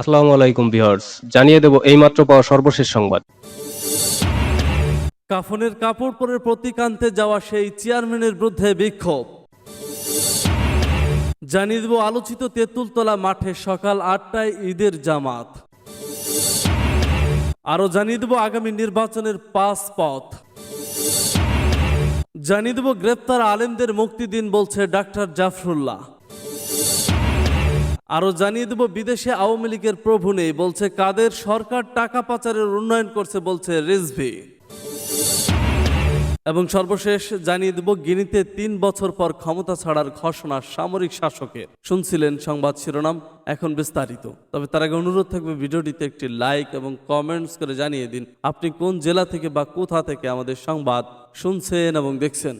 আসসালামু আলাইকুম ভিউয়ার্স, জানিয়ে দেব এইমাত্র পাওয়া সর্বশেষ সংবাদ। কাফনের কাপড় পরে প্রতীক আনতে যাওয়া সেই চেয়ারম্যানের বিরুদ্ধে বিক্ষোভ। জানিয়ে দেব আলোচিত তেঁতুলতলা মাঠে সকাল আটটায় ঈদের জামাত। আরও জানিয়ে দেব আগামী নির্বাচনের পাঁচ পথ। জানিয়ে দেব গ্রেপ্তার আলেমদের মুক্তি দিন বলছে ডাক্তার জাফরুল্লাহ। আরও জানিয়ে দেব, বিদেশে আওয়ামী লীগের প্রভু নেই, বলছে কাদের সরকার টাকা পাচারের উন্নয়ন করছে, বলছে রিজভি। এবং সর্বশেষ জানিয়ে দেব, গিনিতে তিন বছর পর ক্ষমতা ছাড়ার ঘোষণা সামরিক শাসকের। শুনছিলেন সংবাদ শিরোনাম, এখন বিস্তারিত। তবে তার আগে অনুরোধ থাকবে, ভিডিওটিতে একটি লাইক এবং কমেন্টস করে জানিয়ে দিন, আপনি কোন জেলা থেকে বা কোথা থেকে আমাদের সংবাদ শুনছেন এবং দেখছেন।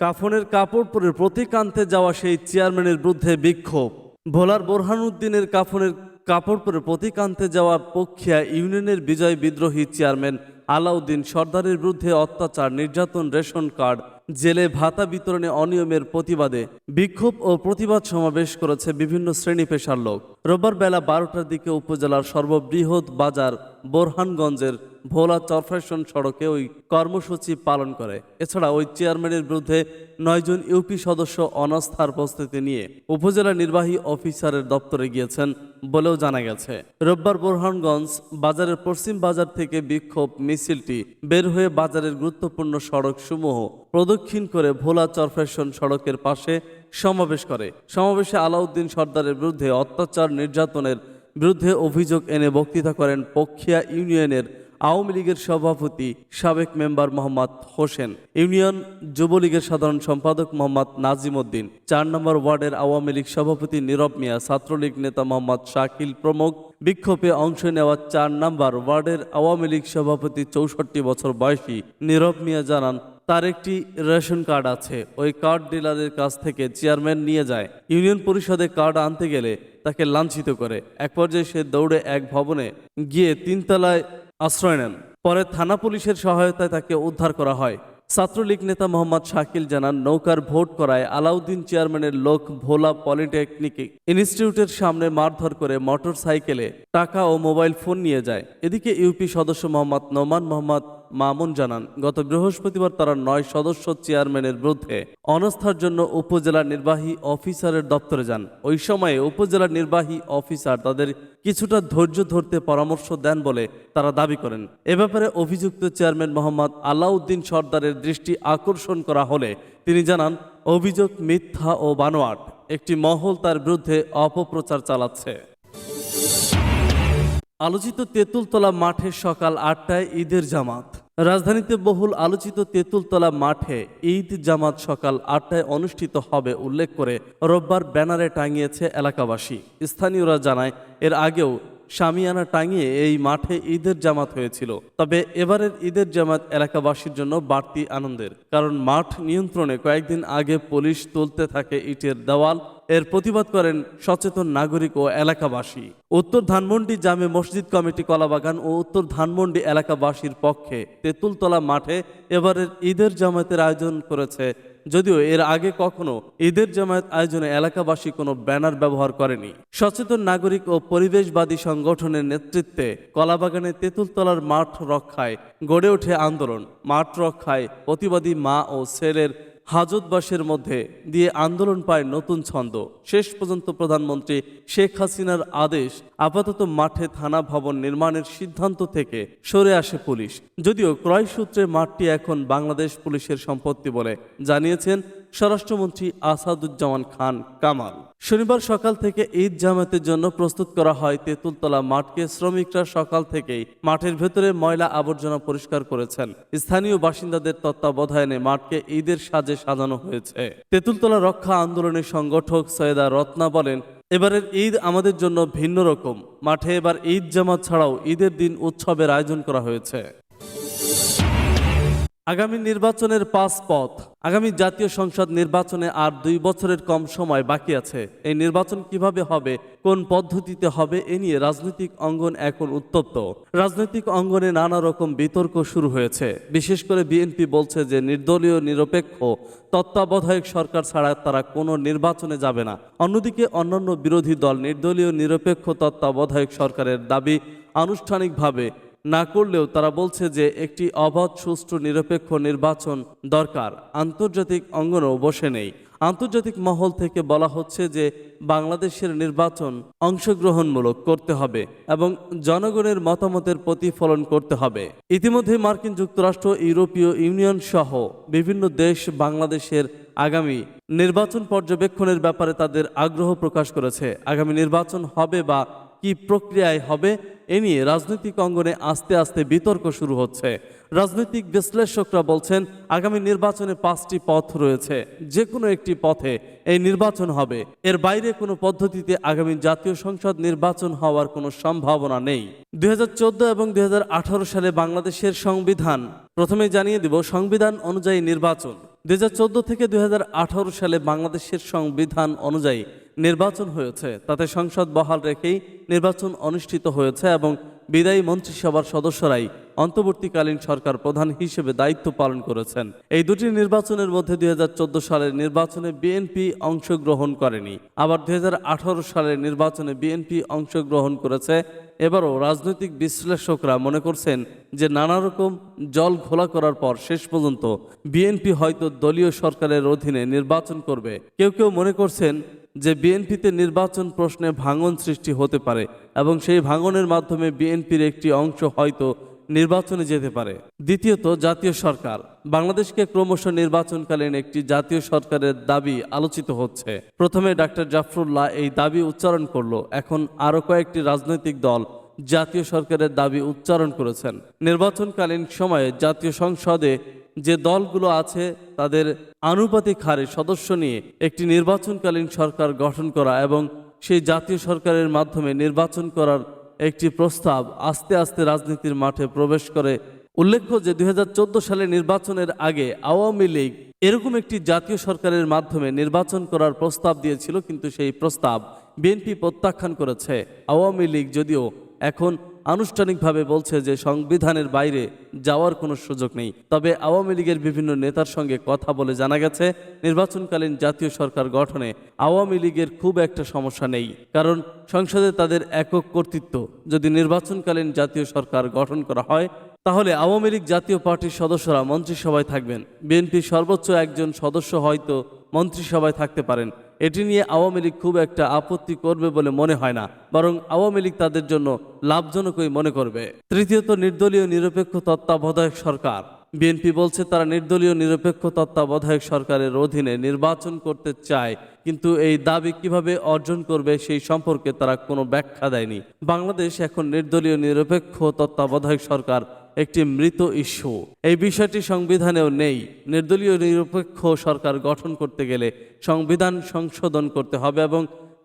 কাফনের কাপড় পরে প্রতীক আনতে যাওয়া সেই চেয়ারম্যানের বিরুদ্ধে বিক্ষোভ। ভোলার বোরহানুদ্দিনের কাফনের কাপড় পরে প্রতীক আনতে যাওয়া পক্ষিয়া ইউনিয়নের বিজয় বিদ্রোহী চেয়ারম্যান আলাউদ্দিন সর্দারের বিরুদ্ধে অত্যাচার, নির্যাতন, রেশন কার্ড, জেলে ভাতা বিতরণে অনিয়মের প্রতিবাদে বিক্ষোভ ও প্রতিবাদ সমাবেশ করেছে বিভিন্ন শ্রেণি পেশার লোক। রোববার বেলা বারোটার দিকে উপজেলার সর্ববৃহৎ বাজার বোরহানগঞ্জের ভোলা চরফেশন সড়কে ওই কর্মসূচি পালন করে। এছাড়া ওই চেয়ারম্যানের বিরুদ্ধে নয়জন ইউপি সদস্য অনাস্থার প্রস্তুতি নিয়ে উপজেলা নির্বাহী অফিসারের দপ্তরে গিয়েছেন বলেও জানা গেছে। রোববার বোরহানগঞ্জ বাজারের পশ্চিম বাজার থেকে বিক্ষোভ মিছিলটি বের হয়ে বাজারের গুরুত্বপূর্ণ সড়ক সমূহ প্রদক্ষিণ করে ভোলা চরফেশন সড়কের পাশে সমাবেশ করে। সমাবেশে আলাউদ্দিন সর্দারের বিরুদ্ধে অত্যাচার, নির্যাতনের বিরুদ্ধে অভিযোগ এনে বক্তৃতা করেন পক্ষিয়া ইউনিয়নের আওয়ামী লীগের সভাপতি সাবেক মেম্বার মোহাম্মদ হোসেন, ইউনিয়ন যুবলীগের সাধারণ সম্পাদক মোহাম্মদ নাজিম উদ্দিন, চার নম্বর ওয়ার্ডের আওয়ামী লীগ সভাপতি নীরব মিয়া, ছাত্রলীগ নেতা মোহাম্মদ শাকিল প্রমুখ, বিক্ষোভে অংশ নেওয়া চার নম্বর ওয়ার্ডের আওয়ামী লীগ সভাপতি চৌষট্টি বছর বয়সী নীরব মিয়া জানান তার একটি রেশন কার্ড আছে। ওই কার্ড ডিলারের কাছ থেকে চেয়ারম্যান নিয়ে যায়। ইউনিয়ন পরিষদে কার্ড আনতে গেলে তাকে লাঞ্ছিত করে। এক পর্যায়ে সে দৌড়ে এক ভবনে গিয়ে তিনতলায় আশ্রয় নেন। পরে থানা পুলিশের সহায়তায় তাকে উদ্ধার করা হয়। ছাত্রলীগ নেতা মোহাম্মদ শাকিল জানান, নৌকার ভোট করায় আলাউদ্দিন চেয়ারম্যানের লোক ভোলা পলিটেকনিক ইনস্টিটিউটের সামনে মারধর করে মোটর সাইকেলে টাকা ও মোবাইল ফোন নিয়ে যায়। এদিকে ইউপি সদস্য মোহাম্মদ নোমান মোহাম্মদ মামুন জানান, গত বৃহস্পতিবার তারা নয় সদস্য চেয়ারম্যানের বিরুদ্ধে অনাস্থার জন্য উপজেলা নির্বাহী অফিসারের দপ্তরে যান। ওই সময়ে উপজেলা নির্বাহী অফিসার তাদের কিছুটা ধৈর্য ধরতে পরামর্শ দেন বলে তারা দাবি করেন। এ ব্যাপারে অভিযুক্ত চেয়ারম্যান মোহাম্মদ আলাউদ্দিন সর্দারের দৃষ্টি আকর্ষণ করা হলে তিনি জানান, অভিযোগ মিথ্যা ও বানোয়াট। একটি মহল তার বিরুদ্ধে অপপ্রচার চালাচ্ছে। আলোচিত তেঁতুলতলা মাঠে সকাল আটটায় ঈদের জামাত। রাজধানীতে বহুল আলোচিত তেঁতুলতলা মাঠে ঈদ জামাত সকাল আটটায় অনুষ্ঠিত হবে উল্লেখ করে রোববার ব্যানারে টাঙিয়েছে এলাকাবাসী। স্থানীয়রা জানায়, এর আগেও শামিয়ানা টাঙিয়ে এই মাঠে ঈদের জামাত হয়েছিল। তবে এবারের ঈদের জামাত এলাকাবাসীর জন্য বাড়তি আনন্দের, কারণ মাঠ নিয়ন্ত্রণে কয়েকদিন আগে পুলিশ তুলতে থাকে ইটের দেওয়াল। এর প্রতিবাদ করেন সচেতন নাগরিক ও এলাকাবাসী। উত্তর ধানমন্ডি জামে মসজিদ কমিটি কলাবাগান ও উত্তর ধানমন্ডি এলাকাবাসীর পক্ষে তেঁতুলতলা মাঠে এবারের ঈদের জামাতের আয়োজন করেছে যদিও এর আগে কখনো ঈদের জামায়াত আয়োজনে এলাকাবাসী কোনো ব্যানার ব্যবহার করেনি। সচেতন নাগরিক ও পরিবেশবাদী সংগঠনের নেতৃত্বে কলাবাগানে তেঁতুলতলার মাঠ রক্ষায় গড়ে ওঠে আন্দোলন। মাঠ রক্ষায় প্রতিবাদী মা ও ছেলের হাজতবাসের মধ্যে দিয়ে আন্দোলন পায় নতুন ছন্দ। শেষ পর্যন্ত প্রধানমন্ত্রী শেখ হাসিনার আদেশ আপাতত মাঠে থানা ভবন নির্মাণের সিদ্ধান্ত থেকে সরে আসে পুলিশ। যদিও ক্রয় সূত্রে মাঠটি এখন বাংলাদেশ পুলিশের সম্পত্তি বলে জানিয়েছেন স্বরাষ্ট্রমন্ত্রী আসাদুজ্জামান খান কামাল। শনিবার সকাল থেকে ঈদ জামাতের জন্য প্রস্তুত করা হয় তেঁতুলতলা মাঠকে। শ্রমিকরা সকাল থেকেই মাঠের ভেতরে ময়লা আবর্জনা পরিষ্কার করেছেন। স্থানীয় বাসিন্দাদের তত্ত্বাবধানে মাঠকে ঈদের সাজে সাজানো হয়েছে। তেঁতুলতলা রক্ষা আন্দোলনের সংগঠক সৈয়দা রত্না বলেন, এবারের ঈদ আমাদের জন্য ভিন্ন রকম। মাঠে এবার ঈদ জামাত ছাড়াও ঈদের দিন উৎসবের আয়োজন করা হয়েছে। আগামী নির্বাচনের পাঁচ পথ। আগামী জাতীয় সংসদ নির্বাচনে আর দুই বছরের কম সময় বাকি আছে। এই নির্বাচন কীভাবে হবে, কোন পদ্ধতিতে হবে, এ নিয়ে রাজনৈতিক অঙ্গন এখন উত্তপ্ত। রাজনৈতিক অঙ্গনে নানা রকম বিতর্ক শুরু হয়েছে। বিশেষ করে বিএনপি বলছে যে নির্দলীয়, নিরপেক্ষ, তত্ত্বাবধায়ক সরকার ছাড়া তারা কোনো নির্বাচনে যাবে না। অন্যদিকে অন্যান্য বিরোধী দল নির্দলীয়, নিরপেক্ষ, তত্ত্বাবধায়ক সরকারের দাবি আনুষ্ঠানিকভাবে না করলেও তারা বলছে যে একটি অবাধ, সুষ্ঠু, নিরপেক্ষ নির্বাচন দরকার। আন্তর্জাতিক অঙ্গনও বসে নেই। আন্তর্জাতিক মহল থেকে বলা হচ্ছে যে বাংলাদেশের নির্বাচন অংশগ্রহণমূলক করতে হবে এবং জনগণের মতামতের প্রতিফলন করতে হবে। ইতিমধ্যে মার্কিন যুক্তরাষ্ট্র, ইউরোপীয় ইউনিয়ন সহ বিভিন্ন দেশ বাংলাদেশের আগামী নির্বাচন পর্যবেক্ষণের ব্যাপারে তাদের আগ্রহ প্রকাশ করেছে। আগামী নির্বাচন হবে বা কি প্রক্রিয়ায় হবে, এ নিয়ে রাজনৈতিক অঙ্গনে আস্তে আস্তে বিতর্ক শুরু হচ্ছে। রাজনৈতিক বিশ্লেষকরা বলছেন, আগামী নির্বাচনে পাঁচটি পথ রয়েছে। যে কোনো একটি পথে এই নির্বাচন হবে। এর বাইরে কোনো পদ্ধতিতে আগামী জাতীয় সংসদ নির্বাচন হওয়ার কোনো সম্ভাবনা নেই। দুই হাজার চোদ্দ এবং দুই হাজার আঠারো সালে বাংলাদেশের সংবিধান। প্রথমে জানিয়ে দিব, সংবিধান অনুযায়ী নির্বাচন। দুই হাজার চোদ্দ থেকে দুই হাজার আঠারো সালে বাংলাদেশের সংবিধান অনুযায়ী নির্বাচন হয়েছে, তাতে সংসদ বহাল রেখেই নির্বাচন অনুষ্ঠিত হয়েছে এবং বিদায়ী মন্ত্রিসভার সদস্যরাই অন্তর্বর্তীকালীন সরকার প্রধান হিসেবে দায়িত্ব পালন করেছেন। এই দুটি নির্বাচনের মধ্যে দুই হাজার চোদ্দ সালের নির্বাচনে বিএনপি অংশগ্রহণ করেনি। আবার দুই হাজার আঠারো সালের নির্বাচনে বিএনপি অংশগ্রহণ করেছে। এবারও রাজনৈতিক বিশ্লেষকরা মনে করছেন যে নানা রকম জল ঘোলা করার পর শেষ পর্যন্ত বিএনপি হয়তো দলীয় সরকারের অধীনে নির্বাচন করবে। কেউ কেউ মনে করছেন যে বিএনপিতে নির্বাচন প্রশ্নে ভাঙন সৃষ্টি হতে পারে এবং সেই ভাঙনের মাধ্যমে বিএনপির একটি অংশ হয়তো নির্বাচনে যেতে পারে। দ্বিতীয়ত, জাতীয় সরকার। বাংলাদেশকে ক্রমশ নির্বাচনকালীন একটি জাতীয় সরকারের দাবি আলোচিত হচ্ছে। প্রথমে ডাক্তার জাফরুল্লাহ এই দাবি উচ্চারণ করল। এখন আরও কয়েকটি রাজনৈতিক দল জাতীয় সরকারের দাবি উচ্চারণ করেছেন। নির্বাচনকালীন সময়ে জাতীয় সংসদে যে দলগুলো আছে, তাদের আনুপাতিক হারে সদস্য নিয়ে একটি নির্বাচনকালীন সরকার গঠন করা এবং সেই জাতীয় সরকারের মাধ্যমে নির্বাচন করার একটি প্রস্তাব আস্তে আস্তে রাজনীতির মাঠে প্রবেশ করে। উল্লেখ্য যে দুই হাজার চোদ্দ সালে নির্বাচনের আগে আওয়ামী লীগ এরকম একটি জাতীয় সরকারের মাধ্যমে নির্বাচন করার প্রস্তাব দিয়েছিল, কিন্তু সেই প্রস্তাব বিএনপি প্রত্যাখ্যান করেছে। আওয়ামী লীগ যদিও এখন আনুষ্ঠানিকভাবে বলছে যে সংবিধানের বাইরে যাওয়ার কোনো সুযোগ নেই। তবে আওয়ামী লীগের বিভিন্ন নেতার সঙ্গে কথা বলে জানা গেছে, নির্বাচনকালীন জাতীয় সরকার গঠনে আওয়ামী লীগের খুব একটা সমস্যা নেই। কারণ সংসদে তাদের একক কর্তৃত্ব। যদি নির্বাচনকালীন জাতীয় সরকার গঠন করা হয়, তাহলে আওয়ামী লীগ জাতীয় পার্টির সদস্যরা মন্ত্রিসভায় থাকবেন। বিএনপির সর্বোচ্চ একজন সদস্য হয়তো মন্ত্রিসভায় থাকতে পারেন। এটি নিয়ে আওয়ামী লীগ খুব একটা আপত্তি করবে বলে মনে হয় না, বরং আওয়ামী লীগ তাদের জন্য লাভজনকই মনে করবে। তৃতীয়ত, নির্দলীয় নিরপেক্ষ তত্ত্বাবধায়ক সরকার। বিএনপি বলছে, তারা নির্দলীয় নিরপেক্ষ তত্ত্বাবধায়ক সরকারের অধীনে নির্বাচন করতে চায়, কিন্তু এই দাবি কীভাবে অর্জন করবে সেই সম্পর্কে তারা কোনো ব্যাখ্যা দেয়নি। বাংলাদেশ এখন নির্দলীয় নিরপেক্ষ তত্ত্বাবধায়ক সরকার একটি মৃত ইস্যু। এই বিষয়টি সংবিধানেও নেই। নির্দলীয় নিরপেক্ষ সরকার গঠন করতে গেলে সংবিধান সংশোধন করতে হবে এবং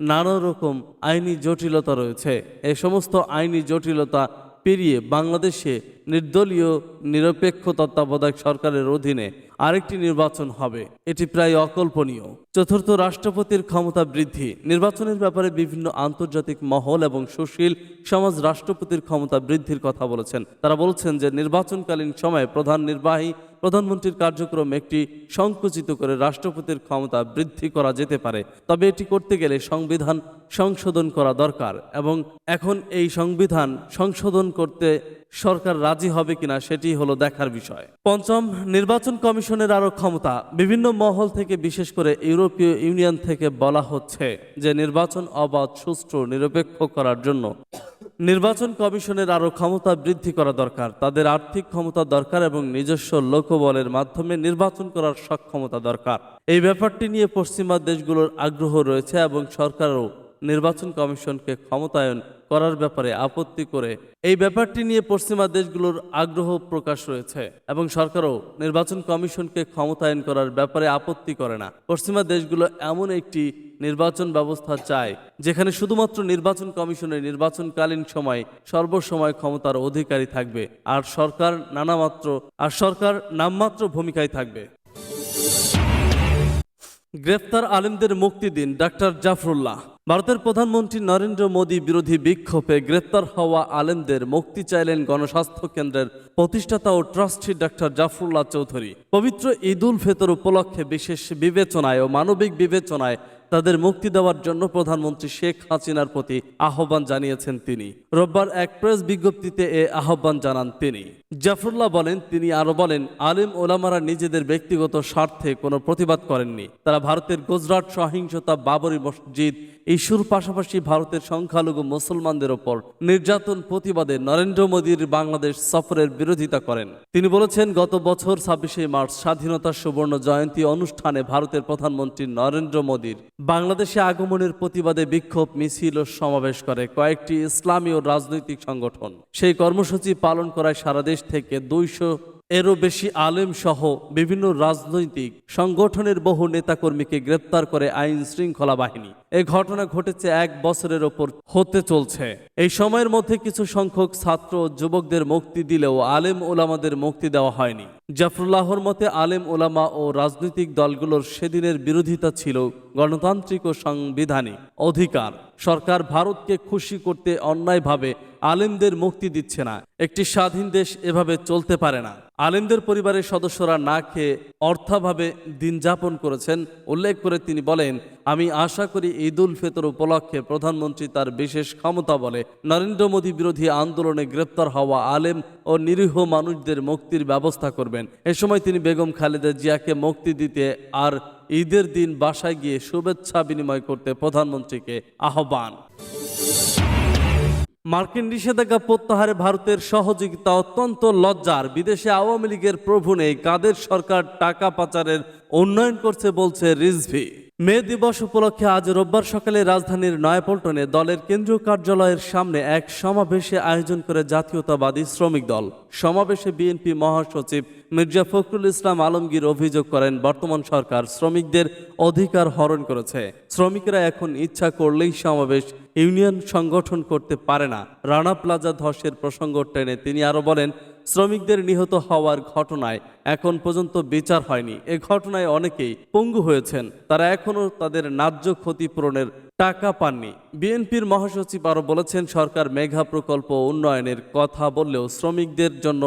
নানা রকম আইনি জটিলতা রয়েছে। এ সমস্ত আইনি জটিলতা পেরিয়ে বাংলাদেশে নির্দলীয়, নিরপেক্ষ তত্ত্বাবধায়ক সরকারের অধীনে আরেকটি নির্বাচন হবে। এটি প্রায় অকল্পনীয়। চতুর্থ রাষ্ট্রপতির ক্ষমতা বৃদ্ধি। নির্বাচনের ব্যাপারে বিভিন্ন আন্তর্জাতিক মহল এবং সুশীল সমাজ রাষ্ট্রপতির ক্ষমতা বৃদ্ধির কথা বলেছেন। তারা বলছেন যে, নির্বাচনকালীন সময়ে প্রধান নির্বাহী প্রধানমন্ত্রীর কার্যক্রম একটি সংকুচিত করে রাষ্ট্রপতির ক্ষমতা বৃদ্ধি করা যেতে পারে। তবে এটি করতে গেলে সংবিধান সংশোধন করা দরকার এবং এখন এই সংবিধান সংশোধন করতে সরকার রাজি হবে কিনা সেটি হলো দেখার বিষয়। পঞ্চম, নির্বাচন কমিশনের আরও ক্ষমতা। বিভিন্ন মহল থেকে, বিশেষ করে ইউরোপীয় ইউনিয়ন থেকে বলা হচ্ছে যে নির্বাচন অবাধ, সুষ্ঠু, নিরপেক্ষ করার জন্য নির্বাচন কমিশনের আরও ক্ষমতা বৃদ্ধি করা দরকার। তাদের আর্থিক ক্ষমতা দরকার এবং নিজস্ব লোকবলের মাধ্যমে নির্বাচন করার সক্ষমতা দরকার। এই ব্যাপারটি নিয়ে পশ্চিমা দেশগুলোর আগ্রহ রয়েছে এবং সরকারও নির্বাচন কমিশনকে ক্ষমতায়ন করার ব্যাপারে আপত্তি করে এই ব্যাপারটি নিয়ে পশ্চিমা দেশগুলোর আগ্রহ প্রকাশ রয়েছে এবং সরকারও নির্বাচন কমিশনকে ক্ষমতায়ন করার ব্যাপারে আপত্তি করে না। পশ্চিমা দেশগুলো এমন একটি নির্বাচন ব্যবস্থা চায়, যেখানে শুধুমাত্র নির্বাচন কমিশনের নির্বাচনকালীন সময় সর্বসময় ক্ষমতার অধিকারী থাকবে, আর সরকার নানামাত্র, আর সরকার নামমাত্র ভূমিকায় থাকবে। গ্রেফতার আলেমদের মুক্তি দিন ডাক্তার জাফরুল্লাহ। ভারতের প্রধানমন্ত্রী নরেন্দ্র মোদী বিরোধী বিক্ষোভে গ্রেপ্তার হওয়া আলেমদের মুক্তি চাইলেন গণস্বাস্থ্য কেন্দ্রের প্রতিষ্ঠাতা ও ট্রাস্টি ডাক্তার জাফরুল্লাহ চৌধুরী। পবিত্র ঈদ উল ফিতর উপলক্ষে বিশেষ বিবেচনায় ও মানবিক বিবেচনায় তাদের মুক্তি দেওয়ার জন্য প্রধানমন্ত্রী শেখ হাসিনার প্রতি আহ্বান জানিয়েছেন তিনি। রোববার এক প্রেস বিজ্ঞপ্তিতে এ আহ্বান জানান তিনি। জাফরুল্লাহ বলেন, তিনি আরও বলেন, আলিম ওলামারা নিজেদের ব্যক্তিগত স্বার্থে কোনো প্রতিবাদ করেননি। তারা ভারতের গুজরাট সহিংসতা বাবরি মসজিদ ইস্যুর পাশাপাশি ভারতের সংখ্যালঘু মুসলমানদের ওপর নির্যাতন প্রতিবাদে নরেন্দ্র মোদীর বাংলাদেশ সফরের বিরোধিতা করেন। তিনি বলেছেন, গত বছর ছাব্বিশে মার্চ স্বাধীনতা সুবর্ণ জয়ন্তী অনুষ্ঠানে ভারতের প্রধানমন্ত্রী নরেন্দ্র মোদীর বাংলাদেশে আগমনের প্রতিবাদে বিক্ষোভ, মিছিল ও সমাবেশ করে কয়েকটি ইসলামী ও রাজনৈতিক সংগঠন। সেই কর্মসূচি পালন করায় সারা দেশ থেকে দুইশো এরও বেশি আলেম সহ বিভিন্ন রাজনৈতিক সংগঠনের বহু নেতাকর্মীকে গ্রেপ্তার করে আইন শৃঙ্খলা বাহিনী। এ ঘটনা ঘটেছে এক বছরের ওপর হতে চলছে। এই সময়ের মধ্যে কিছু সংখ্যক ছাত্র যুবকদের মুক্তি দিলেও আলেম ওলামাদের মুক্তি দেওয়া হয়নি। জাফরুল্লাহর মতে আলেম ওলামা ও রাজনৈতিক দলগুলোর সেদিনের বিরোধিতা ছিল গণতান্ত্রিক ও সাংবিধানিক অধিকার। সরকার ভারতকে খুশি করতে অন্যায়ভাবে আলেমদের মুক্তি দিচ্ছে না। একটি স্বাধীন দেশ এভাবে চলতে পারে না। আলেমদের পরিবারের সদস্যরা না খেয়ে অর্থাভাবে দিন যাপন করেছেন, উল্লেখ করে তিনি বলেন আমি আশা করি ঈদ উল ফিতর উপলক্ষে প্রধানমন্ত্রী তার বিশেষ ক্ষমতা বলে নরেন্দ্র মোদী বিরোধী আন্দোলনে গ্রেপ্তার হওয়া আলেম ও নিরীহ মানুষদের মুক্তির ব্যবস্থা করবেন। এ সময় তিনি বেগম খালেদা জিয়াকে মুক্তি দিতে আর ঈদের দিন বাসায় গিয়ে শুভেচ্ছা বিনিময় করতে প্রধানমন্ত্রীকে আহ্বান। মার্কিন নিষেধাজ্ঞা প্রত্যাহারে ভারতের সহযোগিতা অত্যন্ত লজ্জার। বিদেশে আওয়ামী লীগের প্রভু নেই, কাদের সরকার টাকা পাচারের উন্নয়ন করছে বলছে রিজভি। মে দিবস উপলক্ষে আজ রোববার সকালে রাজধানীর নয়াপল্টনে দলের কেন্দ্রীয় কার্যালয়ের সামনে এক সমাবেশে আয়োজন করে জাতীয়তাবাদী শ্রমিক দল। সমাবেশে বিএনপি মহাসচিব মির্জা ফখরুল ইসলাম আলমগীর অভিযোগ করেন, বর্তমান সরকার শ্রমিকদের অধিকার হরণ করেছে। শ্রমিকরা এখন ইচ্ছা করলেই সমাবেশ, ইউনিয়ন সংগঠন করতে পারে না। রানা প্লাজা ধসের প্রসঙ্গ টেনে তিনি আরও বলেন শ্রমিকদের নিহত হওয়ার ঘটনায় এখন পর্যন্ত বিচার হয়নি। এ ঘটনায় অনেকেই পঙ্গু হয়েছেন। তারা এখনও তাদের ন্যায্য ক্ষতিপূরণের টাকা পাননি। বিএনপির মহাসচিব আরও বলেছেন, সরকার মেঘা প্রকল্প উন্নয়নের কথা বললেও শ্রমিকদের জন্য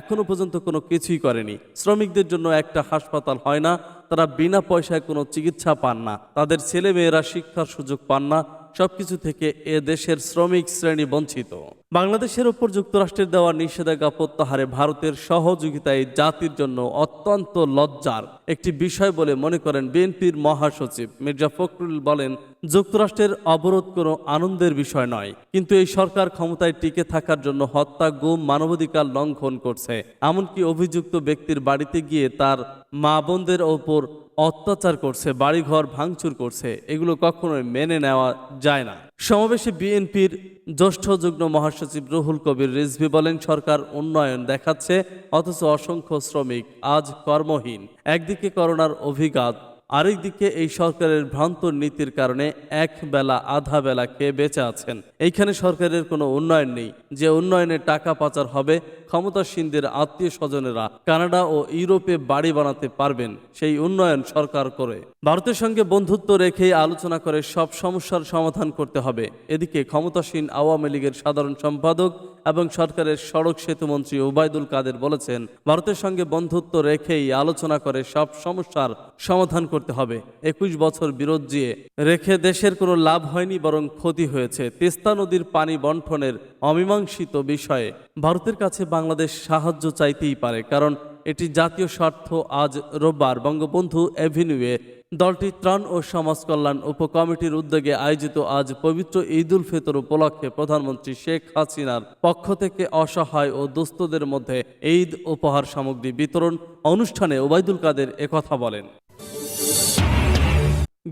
এখনও পর্যন্ত কোনো কিছুই করেনি। শ্রমিকদের জন্য একটা হাসপাতাল হয় না, তারা বিনা পয়সায় কোনো চিকিৎসা পান না, তাদের ছেলে মেয়েরা শিক্ষার সুযোগ পান না, সবকিছু থেকে এ দেশের শ্রমিক শ্রেণি বঞ্চিত। বাংলাদেশের ওপর যুক্তরাষ্ট্রের দেওয়া নিষেধাজ্ঞা প্রত্যাহারে ভারতের সহযোগিতায় জাতির জন্য অত্যন্ত লজ্জার একটি বিষয় বলে মনে করেন বিএনপির মহাসচিব। মির্জা ফখরুল বলেন, যুক্তরাষ্ট্রের অবরোধ কোনো আনন্দের বিষয় নয়, কিন্তু এই সরকার ক্ষমতায় টিকে থাকার জন্য হত্যা, গুম, মানবাধিকার লঙ্ঘন করছে। এমনকি অভিযুক্ত ব্যক্তির বাড়িতে গিয়ে তার মা বোনদের ওপর অত্যাচার করছে, বাড়িঘর ভাঙচুর করছে, এগুলো কখনোই মেনে নেওয়া যায় না। সমাবেশে বিএনপির জ্যেষ্ঠ যুগ্ম মহাসচিব রুহুল কবির রিজভি বলেন, সরকার উন্নয়ন দেখাচ্ছে, অথচ অসংখ্য শ্রমিক আজ কর্মহীন। একদিকে করোনার অভিঘাত, আরেকদিকে এই সরকারের ভ্রান্ত নীতির কারণে এক বেলা আধা বেলা খেয়ে বেঁচে আছেন। এইখানে সরকারের কোনো উন্নয়ন নেই। যে উন্নয়নে টাকা পাচার হবে ক্ষমতাসীনদের আত্মীয় স্বজনেরা কানাডা ও ইউরোপে বাড়ি বানাতে পারবেন, সেই উন্নয়ন সরকার করে। ভারতের সঙ্গে বন্ধুত্ব রেখেই আলোচনা করে সব সমস্যার সমাধান করতে হবে। এদিকে ক্ষমতাসীন আওয়ামী লীগের সাধারণ সম্পাদক এবং সরকারের সড়ক সেতু মন্ত্রী ওবায়দুল কাদের বলেছেন, ভারতের সঙ্গে বন্ধুত্ব রেখেই আলোচনা করে সব সমস্যার সমাধান করতে হবে। একুশ বছর বিরোধ দিয়ে রেখে দেশের কোনো লাভ হয়নি বরং ক্ষতি হয়েছে। তিস্তা নদীর পানি বন্টনের অমীমাংসিত বিষয়ে ভারতের কাছে বাংলাদেশ সাহায্য চাইতেই পারে, কারণ এটি জাতীয় স্বার্থ আজ রোববার। বঙ্গবন্ধু অ্যাভিনিউয়ে দলটি ত্রাণ ও সমাজ কল্যাণ উপকমিটির উদ্যোগে আয়োজিত আজ পবিত্র ঈদ উল ফিতর উপলক্ষে প্রধানমন্ত্রী শেখ হাসিনার পক্ষ থেকে অসহায় ও দুস্থদের মধ্যে ঈদ উপহার সামগ্রী বিতরণ অনুষ্ঠানে ওবায়দুল কাদের একথা বলেন।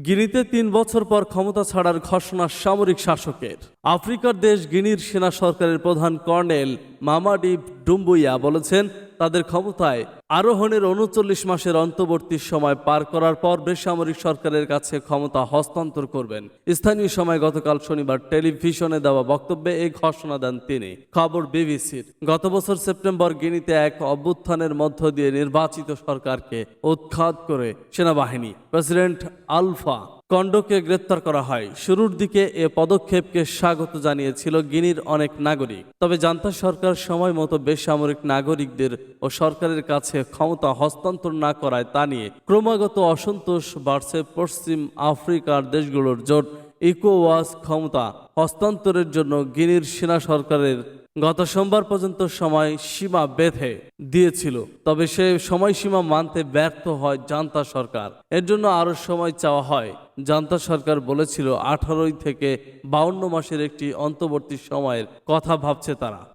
গিনিতে তিন বছর পর ক্ষমতা ছাড়ার ঘোষণা সামরিক শাসকের। আফ্রিকার দেশ গিনির সেনা সরকারের প্রধান কর্নেল মামাডি ডুম্বুইয়া বলেছেন, তাদের ক্ষমতায় আরোহণের উনচল্লিশ মাসের অন্তর্বর্তী সময় পার করার পর বেসামরিক সরকারের কাছে ক্ষমতা হস্তান্তর করবেন। স্থানীয় সময় গতকাল শনিবার টেলিভিশনে দেওয়া বক্তব্যে এই ঘোষণা দেন তিনি। খবর বিবিসির। গত বছর সেপ্টেম্বর গিনিতে এক অভ্যুত্থানের মধ্য দিয়ে নির্বাচিত সরকারকে উৎখাত করে সেনাবাহিনী। প্রেসিডেন্ট আলফা কন্ডোকে গ্রেপ্তার করা হয়। শুরুর দিকে এ পদক্ষেপকে স্বাগত জানিয়েছিল গিনির অনেক নাগরিক। তবে জান্তা সরকার সময় মতো বেসামরিক নাগরিকদের ও সরকারের কাছে ক্ষমতা হস্তান্তর না করায় তা নিয়ে ক্রমাগত অসন্তোষ বাড়ছে পশ্চিম আফ্রিকার দেশগুলোর জোট। ইকোওয়াস ক্ষমতা হস্তান্তরের জন্য গিনির সেনা সরকারের গত সোমবার পর্যন্ত সময় সীমা বেঁধে দিয়েছিল, তবে সে সময়সীমা মানতে ব্যর্থ হয় জান্তা সরকার। এর জন্য আরও সময় চাওয়া হয়। জান্তা সরকার বলেছিল, আঠারোই থেকে বাউন্ন মাসের একটি অন্তর্বর্তী সময়ের কথা ভাবছে তারা।